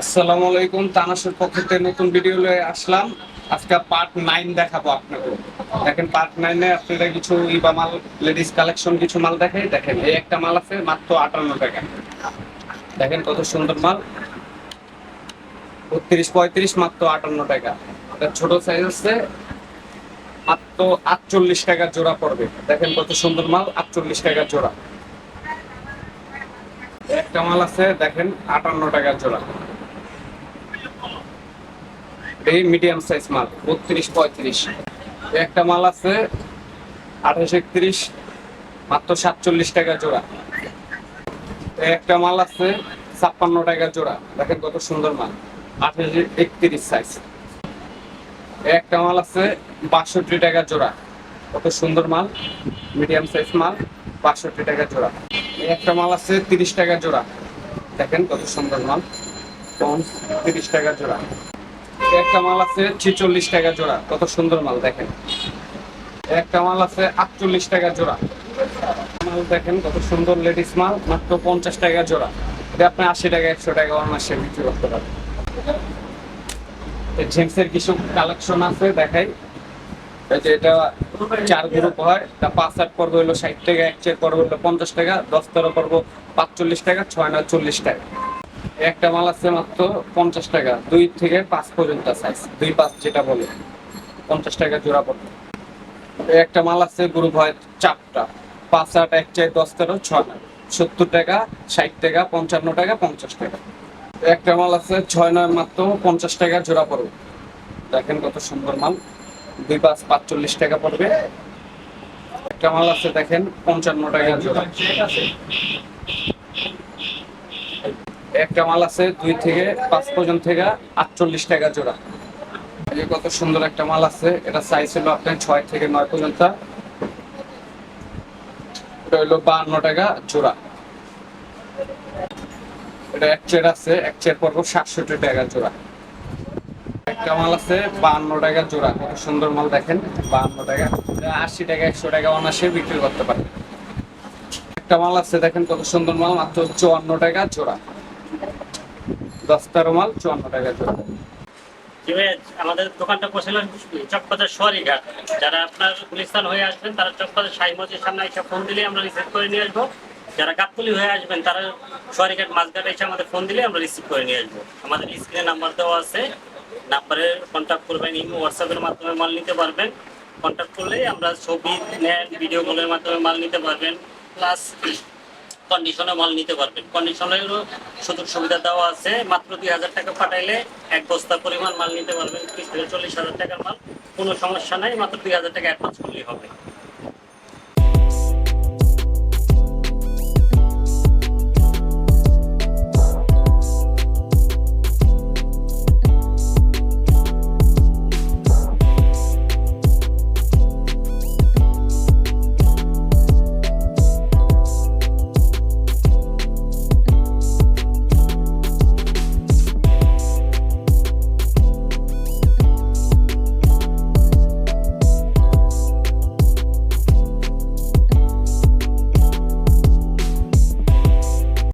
আসসালামু আলাইকুম তানাসের পক্ষ থেকে নতুন ভিডিও লয়ে আসলাম। আজকে পার্ট দেখাবো আপনাকে। দেখেন পার্ট আপনারা কিছু ইবা মাল লেডিস কালেকশন কিছু মাল দেখে, দেখেন, এই একটা মাল আছে মাত্র আটান্ন টাকা। দেখেন কত সুন্দর মাল। বত্রিশ পঁয়ত্রিশ মাত্র আটান্ন টাকা। এটা ছোট সাইজ আছে, মাত্র আটচল্লিশ টাকা জোড়া পড়বে। দেখেন কত সুন্দর মাল, আটচল্লিশ টাকা জোড়া। একটা মাল আছে, দেখেন, আটান্ন টাকা জোড়া। এই মিডিয়াম সাইজ মাল, বত্রিশ, পঁয়ত্রিশ। একটা মাল আছে আঠাশ, একত্রিশ, মাত্র সাতচল্লিশ টাকা জোড়া। একটা মাল আছে ছাপ্পান্ন টাকা জোড়া। দেখেন কত সুন্দর মাল, আঠাশ, একত্রিশ সাইজ একটা মাল আছে বাষট্টি টাকা জোড়া। কত সুন্দর মাল মিডিয়াম সাইজ মাল, বাষট্টি টাকা জোড়া। একটা মাল আছে তিরিশ টাকা জোড়া। দেখেন কত সুন্দর মাল তিরিশ টাকা জোড়া। একটা মাল আছে ছিচল্লিশ টাকা জোড়া। কত সুন্দর মাল দেখেন। একটা মাল আছে আটচল্লিশ টাকা জোড়া। মাল দেখেন কত সুন্দর লেডিস মাল, মাত্র পঞ্চাশ টাকা জোড়া। আপনি আশি টাকা, একশো টাকা অনার্সে বিক্রি করতে পারেন। জেন্টসের কিছু কালেকশন আছে, দেখাই। এটা চার গ্রুপ হয় পাঁচ আট পর্ব হলো ষাট টাকা, এক চেক পর্ব পঞ্চাশ টাকা, দশ তেরো পর্ব পাঁচচল্লিশ টাকা, ছয় নয় চল্লিশ টাকা। একটা মাল আছে মাত্র পঞ্চাশ টাকা। দুই থেকে পাঁচ পর্যন্ত সাইজ দুই পাঁচ যেটা বলে। পঞ্চাশ টাকা জোড়া পড়বে। একটা মাল আছে গ্রুপ হয় চারটা। পাঁচ আট, এক চার, দশ তেরো, ছয় নয়। সত্তর টাকা, ষাট টাকা, পঞ্চান্ন টাকা, পঞ্চাশ টাকা। একটা মাল আছে ছয় নয় মাত্র পঞ্চাশ টাকা জোড়া পড়বে। দেখেন কত সুন্দর মাল। দুই পাঁচ পাঁচচল্লিশ টাকা পড়বে। একটা মাল আছে দেখেন পঞ্চান্ন টাকা জোড়া। একটা মাল আছে দুই থেকে পাঁচ পর্যন্ত থেকে আটচল্লিশ টাকা জোড়া। এই কত সুন্দর একটা মাল আছে, এটা সাইজ হলো আপনার ছয় থেকে নয় পর্যন্ত। এটা হলো বাহান্ন টাকা জোড়া। এটা এক চেয়ার আছে, এক চেয়ার পড়ব সাতষট্টি টাকা জোড়া। একটা মাল আছে বাহান্ন টাকা জোড়া। কত সুন্দর মাল দেখেন বাহান্ন টাকা। আশি টাকা, একশো টাকা অনাসে বিক্রি করতে পারে একটা মাল আছে, দেখেন কত সুন্দর মাল, মাত্র চুয়ান্ন টাকা জোড়া। দশ তেরো মাল, চুয়ান্ন টাকা জোড়া আমাদের দোকানটা বসেছিল চকবাজার সরিঘাট যারা আপনার গুলিস্তান হয়ে আসবেন, তারা চকবাজার শাহী মসজিদের সামনে এসে ফোন দিলে আমরা রিসিভ করে নিয়ে আসব। যারা গাবতলি হয়ে আসবেন, তারা সরিঘাট মাঝঘাট এসে আমাদের ফোন দিলে আমরা রিসিভ করে নিয়ে আসব। আমাদের স্ক্রিনে নাম্বার দেওয়া আছে। নাম্বারে কন্ট্যাক্ট করবেন, ইমো হোয়াটসঅ্যাপের মাধ্যমে মাল নিতে পারবেন। কন্ট্যাক্ট করলেই আমরা ছবি নেন ভিডিও কলের মাধ্যমে মাল নিতে পারবেন। প্লাস কন্ডিশনে মাল নিতে পারবেন। কন্ডিশনেরও সুযোগ সুবিধা দেওয়া আছে। মাত্র দুই হাজার টাকা পাঠাইলে এক বস্তা পরিমাণ মাল নিতে পারবেন। ত্রিশ থেকে চল্লিশ হাজার টাকার মাল, কোনো সমস্যা নাই। মাত্র দুই হাজার টাকা অ্যাডভান্স করলেই হবে।